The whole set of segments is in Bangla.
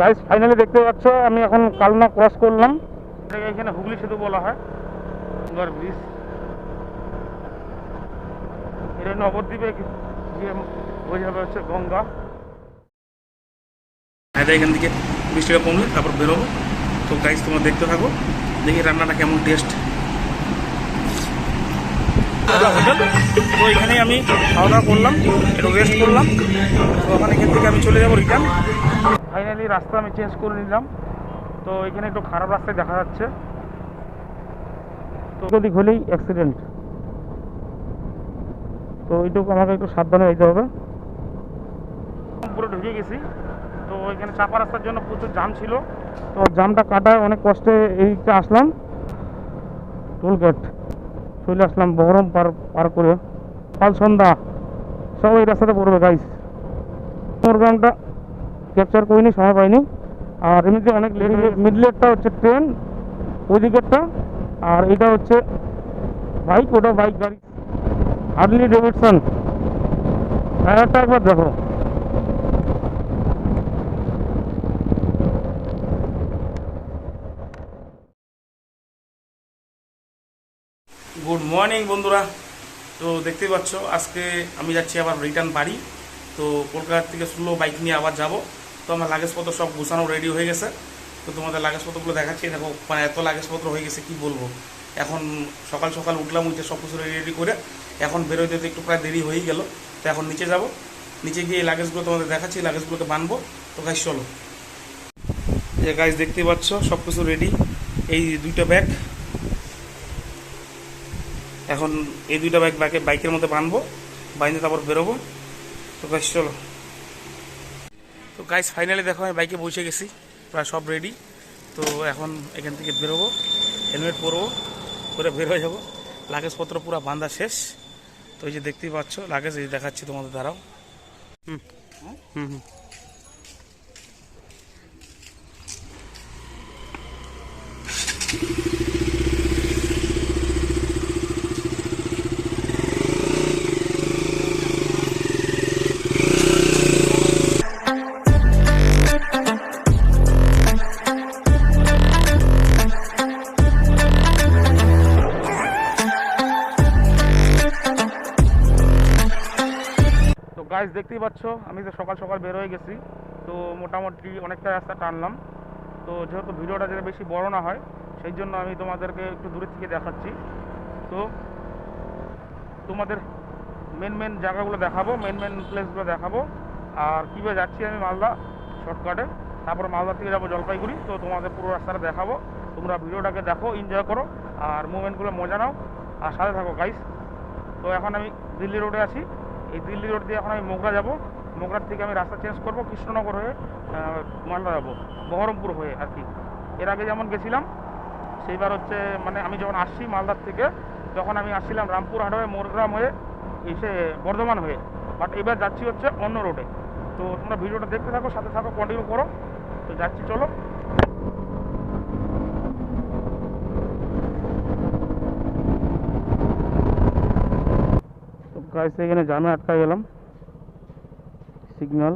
গাইস ফাইনালি দেখতে পাচ্ছ আমি এখন কালনা ক্রস করলাম। এটাকে এখানে হুগলি সেতু বলা হয়। গঙ্গার ব্রিজ এটা নবদ্বীপে গিয়ে বোঝাবে হচ্ছে গঙ্গা। এখান থেকে বৃষ্টিটা কমলে তারপর বেরোবো। তো গাইজ তোমরা দেখতে থাকো দেখি রান্নাটা কেমন টেস্ট হোটেল? তো এখানেই আমি খাওয়া দাওয়া করলাম একটু রেস্ট করলাম। তো ওখানে এখান থেকে আমি চলে যাব রিটার্ন ফাইনালি রাস্তা আমি চেঞ্জ করে নিলাম। তো এখানে একটু খারাপ রাস্তায় দেখা যাচ্ছে। তো যদি হলেই অ্যাক্সিডেন্ট তো এইটুকু আমাকে একটু সাবধানে যেতে হবে। পুরো ঢুকে গেছি। তো এখানে চাপা রাস্তার জন্য প্রচুর জাম ছিল। তো জামটা কাটায় অনেক কষ্টে এইটা আসলাম। টোল গেট চলে আসলাম বহরম পার পার করে। কাল সন্ধ্যা। সব এই রাস্তাতে পড়বে গাইস গ্রামটা ক্যাপচার করিনি সময় পাইনি। আর এমনিতে অনেক মিডলেরটা হচ্ছে ট্রেন ওই আর এটা হচ্ছে বাইক ওটা বাইক গাড়ি। হার্লি ডেভিডসন টায়ারটা একবার দেখো। গুড মর্নিং বন্ধুরা। তো দেখতেই পাচ্ছ আজকে আমি যাচ্ছি আবার রিটার্ন বাড়ি। তো কলকাতা থেকে শুনলো বাইক নিয়ে আবার যাব। তো আমার লাগেজপত্র সব গুছানো রেডি হয়ে গেছে। তো তোমাদের লাগেজপত্রগুলো দেখাচ্ছি। দেখো মানে এত লাগেজপত্র হয়ে গেছে, কি বলব? এখন সকাল সকাল উঠলাম, উঠে সব কিছু রেডি রেডি করে এখন বেরোতে তো একটু প্রায় দেরি হয়েই গেল। তো এখন নিচে যাব। নিচে গিয়ে এই লাগেজগুলো তোমাদের দেখাচ্ছি লাগেজগুলোকে বানবো। তো গাছ চলো। যে গাছ দেখতেই পাচ্ছ, সব কিছু রেডি এই দুইটা ব্যাগ এখন এই দুইটা ব্যাগ বাইকে বাইকের মধ্যে বানবো। বাইনে তারপর বেরোবো। তো গাছ চলো। তো গাইস ফাইনালি দেখো, আমি বাইকে বসে গেছি। প্রায় সব রেডি তো এখন এখান থেকে বেরোবো হেলমেট পরবো, করে বের হয়ে যাব লাগেজপত্র পুরো বান্ধা শেষ। তো এই যে দেখতেই পাচ্ছ লাগেজ এই দেখাচ্ছি তোমাদের দ্বারাও হুম হুম হুম। তো গাইস দেখতেই পাচ্ছ, আমি তো সকাল সকাল বের হয়ে গেছি। তো মোটামুটি অনেকটা রাস্তা টানলাম। তো যেহেতু ভিডিওটা যেটা বেশি বড় না হয়, সেই জন্য আমি তোমাদেরকে একটু দূরের থেকে দেখাচ্ছি। তো তোমাদের মেন মেন জায়গাগুলো দেখাবো মেন মেন প্লেসগুলো দেখাবো। আর কীভাবে যাচ্ছি আমি মালদা শর্টকাটে তারপর মালদা থেকে যাব জলপাইগুড়ি। তো তোমাদের পুরো রাস্তাটা দেখাবো। তোমরা ভিডিওটাকে দেখো এনজয় করো, আর মুভমেন্টগুলো মজা নাও। আর সাথে থাকো গাইস তো এখন আমি দিল্লি রোডে আছি। এই দিল্লি রোড দিয়ে এখন আমি মোগরা যাব। মোগরার থেকে আমি রাস্তা চেঞ্জ করব, কৃষ্ণনগর হয়ে মালদা যাব, বহরমপুর হয়ে আর কি। এর আগে যেমন গেছিলাম, সেইবার হচ্ছে মানে আমি যখন আসছি মালদার থেকে, তখন আমি আসছিলাম রামপুর রামপুরহাট হয়ে, মোরগ্রাম হয়ে, এসে বর্ধমান হয়ে। বাট এবার যাচ্ছি হচ্ছে অন্য রোডে। তো তোমরা ভিডিওটা দেখতে থাকো, সাথে থাকো কন্টিনিউ করো। তো যাচ্ছি, চলো তো গাইস এখানে জামে আটকা গেলাম। সিগন্যাল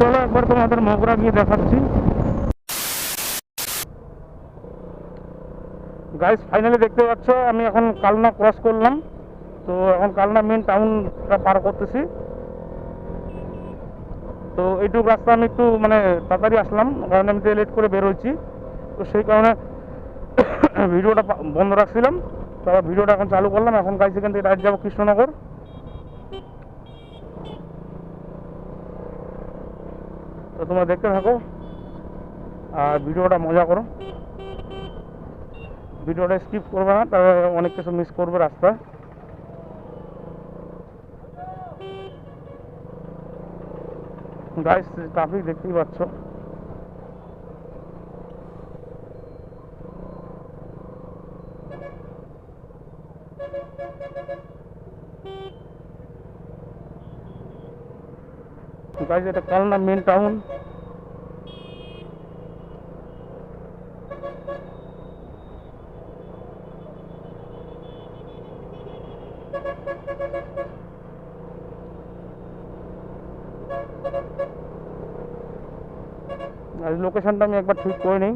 চলো একবার তোমাদের মগরা গিয়ে দেখাচ্ছি। গাইস ফাইনালি দেখতে পাচ্ছ, আমি এখন কালনা ক্রস করলাম। তো এখন কালনা মেন টাউনটা পার করতেছি। তো এইটুকু রাস্তা আমি একটু মানে তাড়াতাড়ি আসলাম, কারণ আমি লেট করে বেরোচ্ছি তো সেই কারণে ভিডিওটা বন্ধ রাখছিলাম। তো ভিডিওটা এখন চালু করলাম। এখন গাইস এখান থেকে যাব কৃষ্ণনগর। তো তোমরা দেখতে থাকো। আর ভিডিওটা মজা করো। ভিডিওটা স্কিপ করবে না তবে অনেক কিছু মিস করবে রাস্তায় গাইস ট্রাফিক দেখতেই পাচ্ছ। গাইজ এটা কালনা মেন টাউন আর লোকেশনটা আমি একবার ঠিক করে নিই।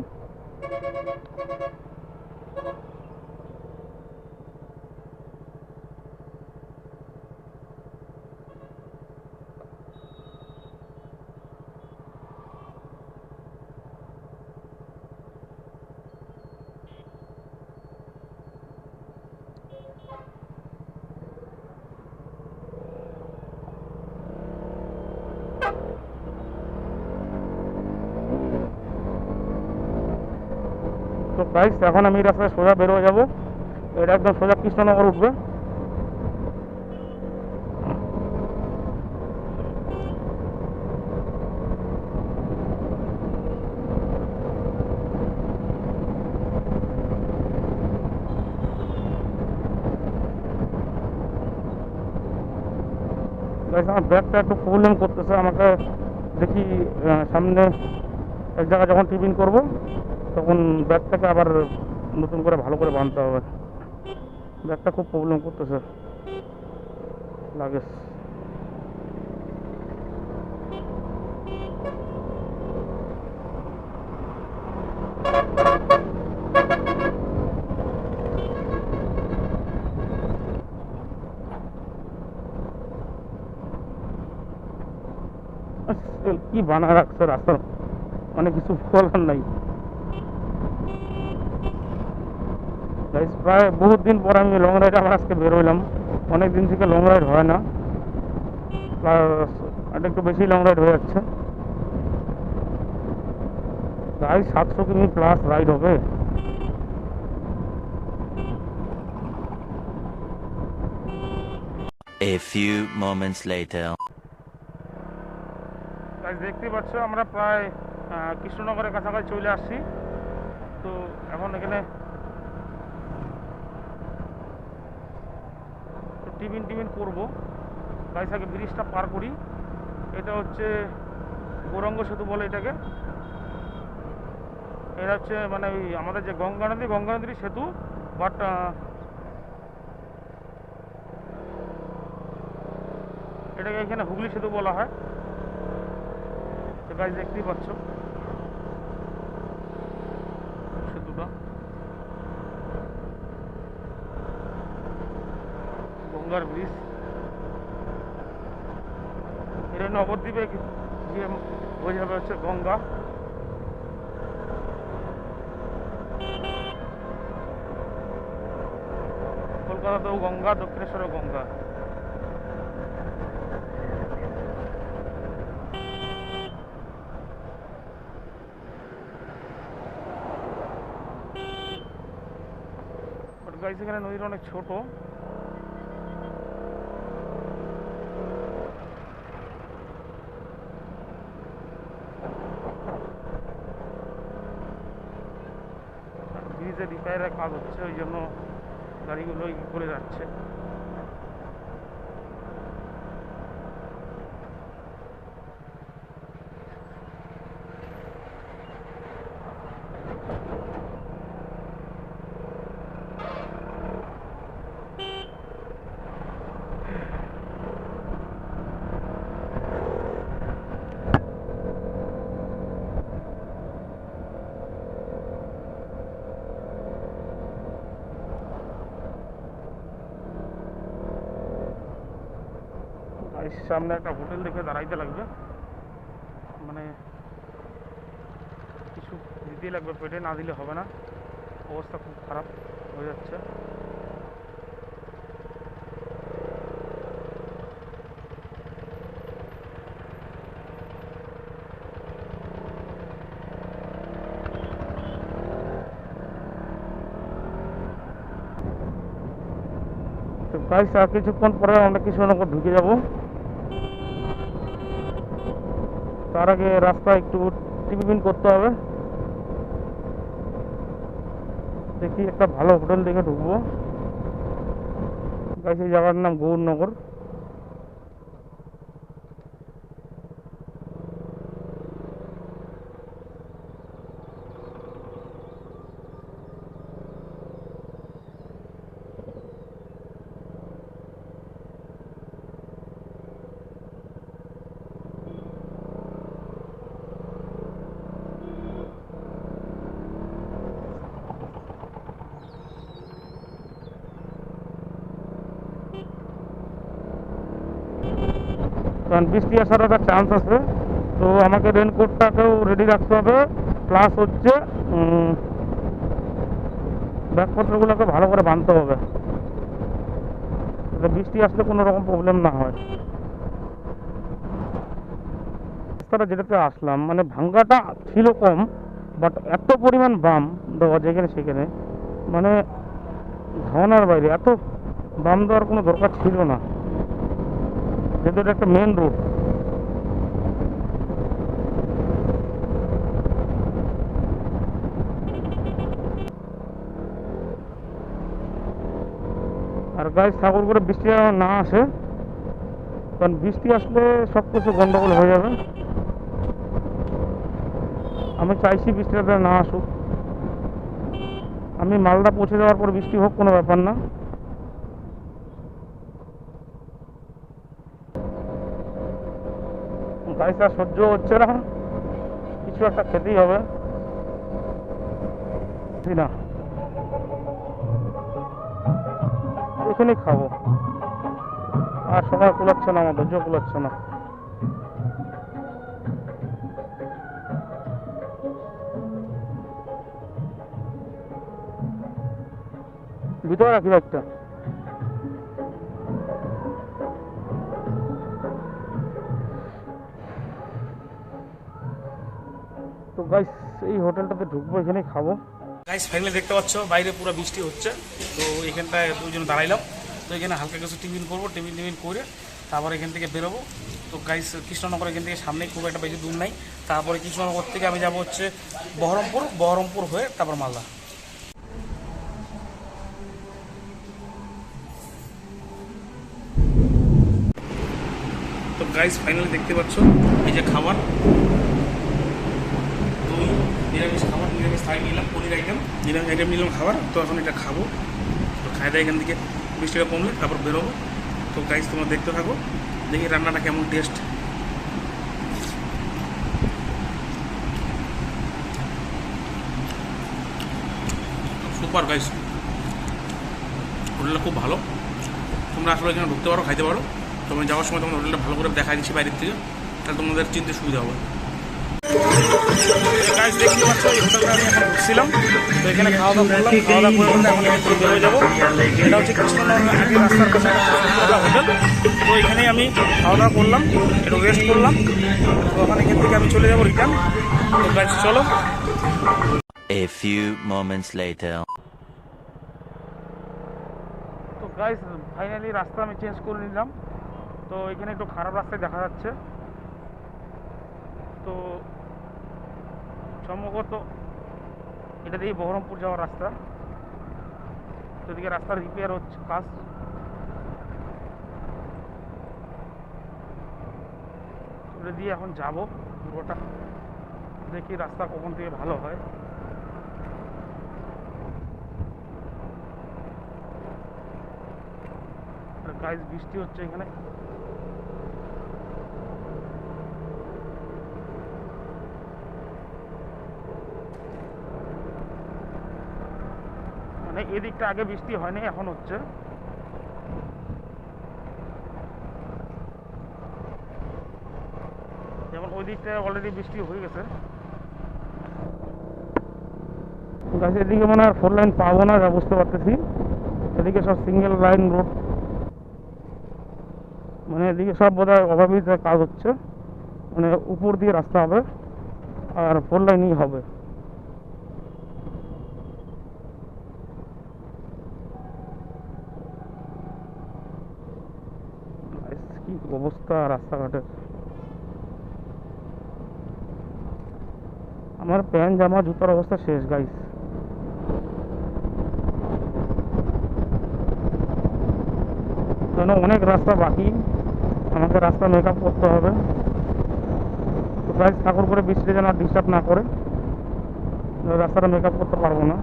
তো গাইস এখন আমি রাস্তায় সোজা বেরোয় যাব। এটা একদম সোজা কৃষ্ণনগর উঠবে। আমার ব্যাগটা একটু প্রবলেম করতেছে। আমাকে দেখি সামনে এক জায়গায় যখন টিফিন করব তখন ব্যাগটাকে আবার নতুন করে ভালো করে বাঁধতে হবে। ব্যাগটা খুব প্রবলেম করতেছে। লাগেজ। কি বানা রাখছে রাস্তার অনেক কিছু বলার নাই। Guys, প্রায় বহুত দিন পর আমি লং রাইড আমার আজকে বেরোইলাম অনেক দিন থেকে লং রাইড হয় না। প্লাস এটা একটু বেশি লং রাইড হয়ে যাচ্ছে। প্রায় সাতশো কিমি প্লাস রাইড হবে। A few moments later. Guys দেখতেই পাচ্ছ আমরা প্রায় কৃষ্ণনগরের কাছাকাছি চলে আসছি। তো এখন এখানে তো টিফিন টিফিন করব। গাইজ আগে ব্রিজটা পার করি। এটা হচ্ছে গৌরঙ্গ সেতু বলে এটাকে। এটা হচ্ছে মানে ওই আমাদের যে গঙ্গা নদী গঙ্গা নদীর সেতু বাট এটাকে এখানে হুগলি সেতু বলা হয়। তো গাছ দেখতেই পাচ্ছ। গঙ্গার ব্রিজ। এটা নবদ্বীপে গিয়ে বোঝাবে হচ্ছে গঙ্গা। কলকাতাতেও গঙ্গা, দক্ষিণেশ্বরেও গঙ্গা। গাইস এখানে নদীটা অনেক ছোট। ব্রিজে রিপেয়ারের কাজ হচ্ছে ওই জন্য গাড়িগুলো করে যাচ্ছে আর সামনে একটা হোটেল দেখে দাঁড়াইতে লাগবে। মানে কিছু দিতেই লাগবে, পেটে না দিলে হবে না। অবস্থা খুব খারাপ হয়ে যাচ্ছে। গাইস আর কিছুক্ষণ পরে আমরা কৃষ্ণনগর ঢুকে যাব। তার আগে রাস্তা একটু টিপিপিন করতে হবে। দেখি একটা ভালো হোটেল দেখে ঢুকবো। গাইস, এই জায়গার নাম গৌরনগর। কারণ বৃষ্টি আসার একটা চান্স আছে। তো আমাকে রেনকোটটাকেও রেডি রাখতে হবে। প্লাস হচ্ছে ব্যাগপত্রগুলোকে ভালো করে বাঁধতে হবে। বৃষ্টি আসলে কোনো রকম প্রবলেম না হয়। রাস্তাটা যেটাতে আসলাম মানে ভাঙ্গাটা ছিল কম বাট এত পরিমাণ বাম দেওয়া যেখানে সেখানে মানে ধারণার বাইরে, এত বাম দেওয়ার কোনো দরকার ছিল না। যেহেতু এটা একটা মেন রোড আর গাছ ঠাকুর করে বৃষ্টি না আসে, কারণ বৃষ্টি আসলে সব কিছু গন্ডগোল হয়ে যাবে। আমি চাইছি বৃষ্টিটা না আসুক। আমি মালদা পৌঁছে যাওয়ার পর বৃষ্টি হোক, কোনো ব্যাপার না। গাড়িটা সহ্য হচ্ছে না। কিছু একটা খেতেই হবে। না। এখানেই খাব। আর সময় কুলাচ্ছে না, আমার ধৈর্য কুলাচ্ছে না। ভিতরে রাখি একটা গাইস এই হোটেলটাতে ঢুকবো এখানে খাব। গাইস ফাইনালি দেখতে পাচ্ছ, বাইরে পুরো বৃষ্টি হচ্ছে। তো এখানটায় দুজন দাঁড়াইলাম। তো এখানে হালকা কিছু টিফিন করব, টিফিন টিফিন করে তারপর এখান থেকে বেরোবো। তো গাইস কৃষ্ণনগর এখান থেকে সামনে খুব একটা বেশি দূর নাই। তারপরে কৃষ্ণনগর থেকে আমি যাব হচ্ছে বহরমপুর বহরমপুর হয়ে তারপর মালদা। তো গাইস ফাইনালি দেখতে পাচ্ছ, এই যে খাবার। নিরামিষ খাবার, নিরামিষ থাই নিলাম, পনির আইটেম নিরামিষ আইটেম নিলাম খাবার, তো এখন এটা খাব। তো খাই দাই এখান থেকে বৃষ্টিটা কমলে তারপর বেরোবো। তো গাইস তোমরা দেখতে থাকো, দেখি রান্নাটা কেমন টেস্ট সুপার গাইস হোটেলটা খুব ভালো। তোমরা আসলে এখানে ঢুকতে পারো, খাইতে পারো। তোমরা যাওয়ার সময় তোমার হোটেলটা ভালো করে দেখা দিচ্ছি বাইরের থেকে, তাহলে তোমাদের চিনতে সুবিধা হবে। গাছ দেখতে পাচ্ছ এই হোটেলটা আমি এখন তো এখানে খাওয়া দাওয়া করলাম। খাওয়া দাওয়া করে কিন্তু এখন এখান বেরোয় যাব। এটা হচ্ছে কৃষ্ণনগর আগে রাস্তার পাশে একটা হোটেল। তো এখানেই আমি খাওয়া দাওয়া করলাম একটু রেস্ট করলাম। তো এখন এখান থেকে আমি চলে যাব রিটার্ন তো গাছ চলো। A few moments later. তো গাইস ফাইনালি রাস্তা আমি চেঞ্জ করে নিলাম। তো এখানে একটু খারাপ রাস্তায় দেখা যাচ্ছে। তো সম্ভবত এটা দিয়ে বহরমপুর যাওয়ার রাস্তা। তো এদিকে রাস্তার রিপেয়ার হচ্ছে কাজ। ওটা দিয়ে এখন যাব পুরোটা। দেখি রাস্তা কখন থেকে ভালো হয়। গাইজ বৃষ্টি হচ্ছে এখানে। মানে এদিকটা আগে বৃষ্টি হয়নি, এখন হচ্ছে। যেমন ওই দিকটা অলরেডি বৃষ্টি হয়ে গেছে। গাছের এদিকে মনে হয় ফোর লাইন পাবো না, যা বুঝতে পারতেছি। এদিকে সব সিঙ্গেল লাইন রোড মানে এদিকে সব বোধ হয় ওভারব্রিজে কাজ হচ্ছে। মানে উপর দিয়ে রাস্তা হবে, আর ফোর লাইনই হবে Guys, কি অবস্থা রাস্তাঘাটের আমার প্যান্ট, জামা, জুতার অবস্থা শেষ গাইস কেন অনেক রাস্তা বাকি? আমাকে রাস্তা মেকআপ করতে হবে। তো প্রায় ঠাকুর করে বৃষ্টি যেন আর ডিস্টার্ব না করে রাস্তাটা মেকআপ করতে পারব না।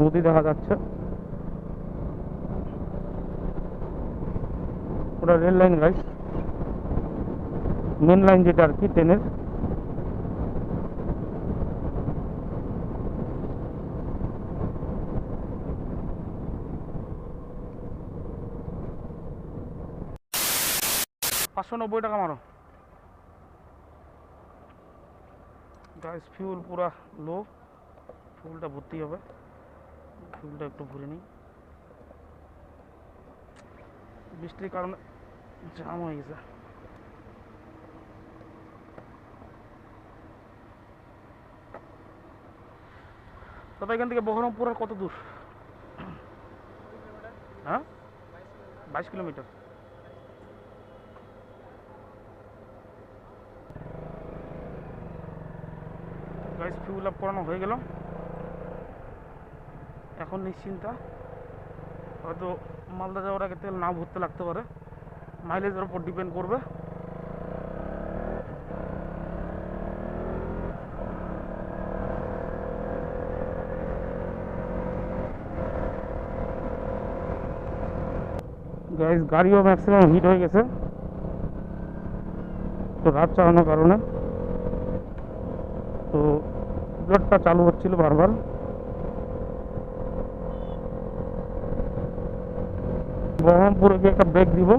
নদী দেখা যাচ্ছে। ওটা rail line guys main line যেটা আর কি ট্রেনের পাঁচশো নব্বই টাকা মারো। গাইস ফিউল পুরা লো ফুলটা ভর্তি হবে। ফুলটা একটু ভরে নিই। বৃষ্টির কারণে জাম হয়ে গেছে। তবে এখান থেকে বহরমপুর আর কত দূর? হ্যাঁ? বাইশ কিলোমিটার। গাইস ফিউল আপ করানো হয়ে গেল। এখন নিশ্চিন্তা। হয়তো মালদা যাওয়ার আগে তেল না ভরতে লাগতে পারে। মাইলেজের উপর ডিপেন্ড করবে। গাইস গাড়িও ম্যাক্সিমাম হিট হয়ে গেছে। তো রাত চালানোর কারণে। তো ব্লাডটা চালু হচ্ছিল বারবার। বহরমপুরে গিয়ে একটা ব্রেক দিব।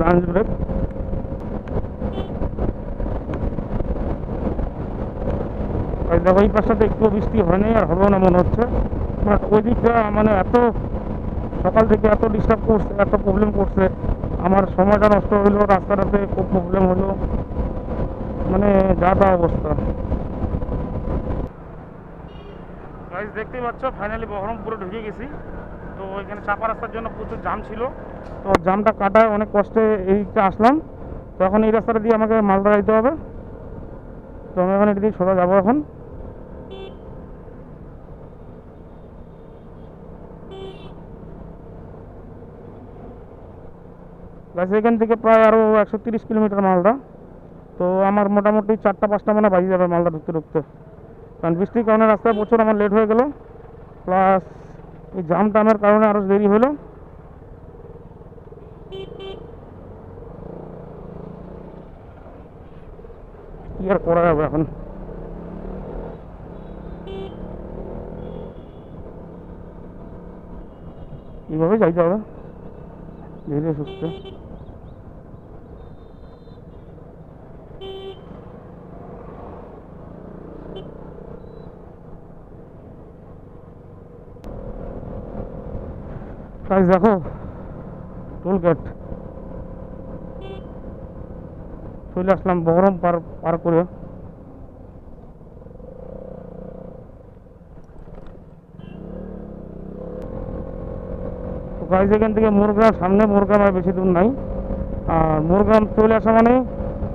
লাঞ্চ ব্রেক ওই দেখো, এই পাশটাতে একটু বৃষ্টি হয়নি আর হলো না মনে হচ্ছে। বাট ওই দিকটা মানে এত সকাল থেকে এত ডিস্টার্ব করছে, এত প্রবলেম করছে। আমার সময়টা নষ্ট হইল রাস্তাটাতে খুব প্রবলেম হলো মানে যা তা অবস্থা। দেখতেই পাচ্ছ ফাইনালি বহরমপুরে ঢুকে গেছি। তো এখানে চাপা রাস্তার জন্য প্রচুর জাম ছিল। তো জামটা কাটায় অনেক কষ্টে এইটা আসলাম। তো এখন এই রাস্তাটা দিয়ে আমাকে মালদা যাইতে হবে। তো আমি এখন এটা দিয়ে সোজা যাব এখন। এখান থেকে প্রায় আরও একশো তিরিশ কিলোমিটার মালদা তো আমার মোটামুটি চারটা পাঁচটা মানে বাজে যাবে মালদা ঢুকতে ঢুকতে। কারণ বৃষ্টির কারণে রাস্তায় প্রচুর আমার লেট হয়ে গেল। প্লাস এই জাম টামের কারণে আরও দেরি হলো। কি আর করা যাবে এখন? এইভাবে যাইতে হবে। ধীরে সুস্থে। গাইস দেখো টোল গেট চলে আসলাম বহরম পার পার করে। গাইজ এখান থেকে মোরগ্রাম, সামনে মোরগ্রাম আর বেশি দূর নাই। আর মোরগ্রাম চলে আসা মানে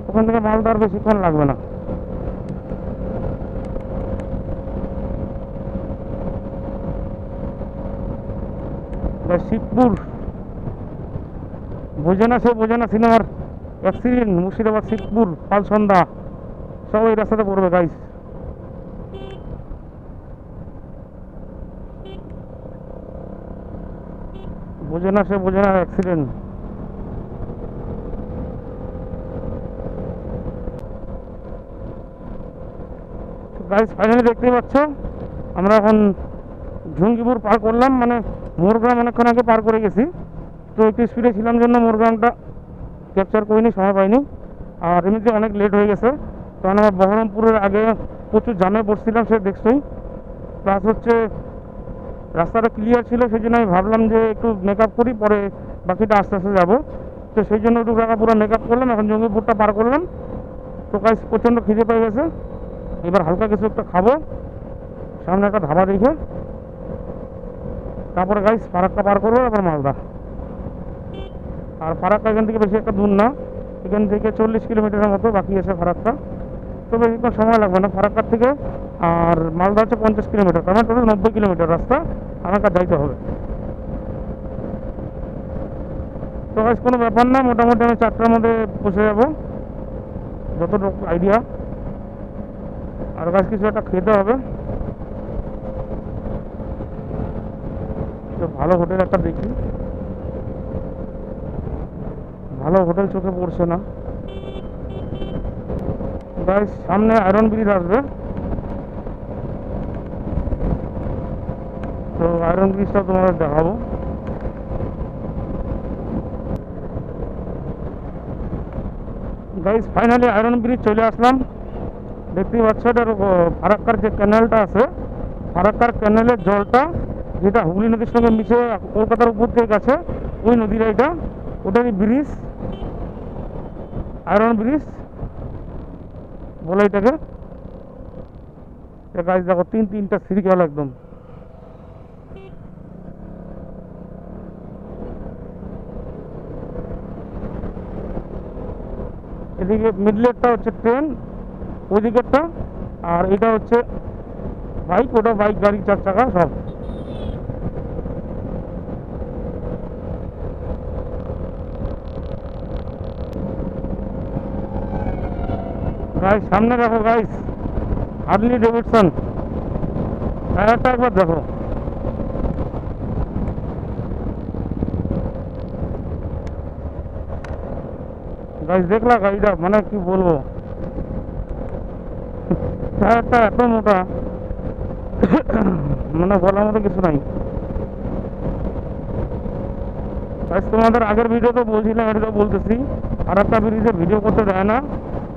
ওখান থেকে মালদা আর বেশিক্ষণ লাগবে না। শিবপুর। বোঝে না সে বোঝেনা সিনেমার অ্যাক্সিডেন্ট মুর্শিদাবাদ শিবপুর পাল সন্ধ্যা। সব এই রাস্তাতে পড়বে গাইস বোঝে না সে, বোঝে না অ্যাক্সিডেন্ট গাইস ফাইনালি দেখতেই পাচ্ছ, আমরা এখন ঝুঙ্গিপুর পার করলাম মানে মোরগ্রাম অনেকক্ষণ আগে পার করে গেছি। তো একটু স্পিডে ছিলাম জন্য মোরগ্রামটা ক্যাপচার করিনি, সময় পাইনি। আর এমনিতে অনেক লেট হয়ে গেছে। কারণ আমার বহরমপুরের আগে প্রচুর জামে পড়ছিলাম সে দেখছই। প্লাস হচ্ছে রাস্তাটা ক্লিয়ার ছিল, সেই জন্য আমি ভাবলাম যে একটু মেকআপ করি, পরে বাকিটা আস্তে আস্তে যাব। তো সেই জন্য একটু টাকা পুরো মেকআপ করলাম, এখন জঙ্গিপুরটা পার করলাম। তো প্রচণ্ড খিদে পেয়ে গেছে। এবার হালকা কিছু একটা খাব। সামনে একটা ধাবা দেখে তারপরে গাইস ফারাক্কা পার করব তারপর মালদা। আর ফারাক্কা এখান থেকে বেশি একটা দূর না। এখান থেকে চল্লিশ কিলোমিটারের মতো বাকি আছে ফারাক্কা। তো বেশিক্ষণ সময় লাগবে না ফারাক্কার থেকে। আর মালদা হচ্ছে পঞ্চাশ কিলোমিটার, তার মানে টোটাল নব্বই কিলোমিটার রাস্তা আমাকে যাইতে হবে। তো গাছ কোনো ব্যাপার না, মোটামুটি আমি চারটার মধ্যে পৌঁছে যাব। যতটুকু আইডিয়া আর গাছ কিছু একটা খেতে হবে। তো ভালো হোটেল একটা দেখি। ভালো হোটেল চোখে পড়ছে না। গাইস, সামনে আয়রন ব্রিজ আসবে। তো আয়রন ব্রিজটা তোমাদের দেখাবো। গাইস ফাইনালি আয়রন ব্রিজ চলে আসলাম। দেখতেই পাচ্ছ এটার ফারাক্কার যে ক্যানেলটা আছে, ফারাক্কার ক্যানেলের জলটা যেটা হুগলি নদীর সঙ্গে মিশে কলকাতার উপর থেকে গেছে, ওই নদীটা এটা। ওটারই ব্রিজ, আয়রন ব্রিজ, বলে এটাকে। গাছ দেখো, তিন তিনটা সিঁড়ি গেল একদম। এদিকে মিডলেরটা হচ্ছে ট্রেন ওইদিকেরটা আর এটা হচ্ছে বাইক ওটা বাইক গাড়ি, চার চাকা, সব। গাইস সামনে দেখো গাইস হার্লি ডেভিডসন টায়ারটা একবার দেখো। গাইস দেখলা গাড়িটা? মানে কি বলব? টায়ারটা এত মোটা। মানে বলার মতো কিছু নাই। তোমাদের আগের ভিডিওতে বলছিলাম এটা বলতেছি। ফারাক্কা ব্রিজে ভিডিও করতে দেয় না।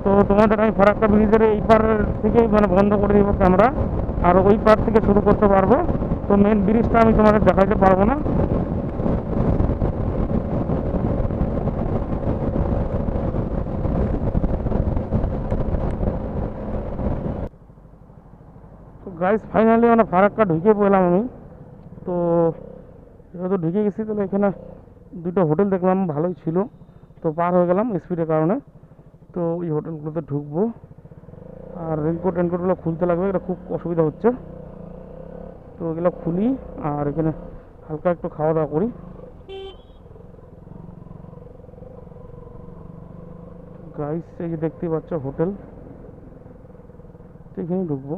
তো তোমাদের আমি ফারাক্কা ব্রিজের এই পার থেকেই মানে বন্ধ করে দিব ক্যামেরা আর ওই পার থেকে শুরু করতে পারব। তো মেন ব্রিজটা আমি তোমাদের দেখাতে পারব না। তো গাইস ফাইনালি মানে ফারাক্কা ঢুকে পড়লাম আমি। তো যেহেতু ঢুকে গেছি, তাহলে এখানে দুটো হোটেল দেখলাম, ভালোই ছিল। তো পার হয়ে গেলাম স্পিডের কারণে। তো ওই হোটেলগুলোতে ঢুকবো। আর রেনকোট রেনকোটগুলো খুলতে লাগবে, এটা খুব অসুবিধা হচ্ছে। তো এগুলো খুলি, আর এখানে হালকা একটু খাওয়া দাওয়া করি। গাইস এই যে দেখতে পাচ্ছ হোটেল তো এখানেই ঢুকবো।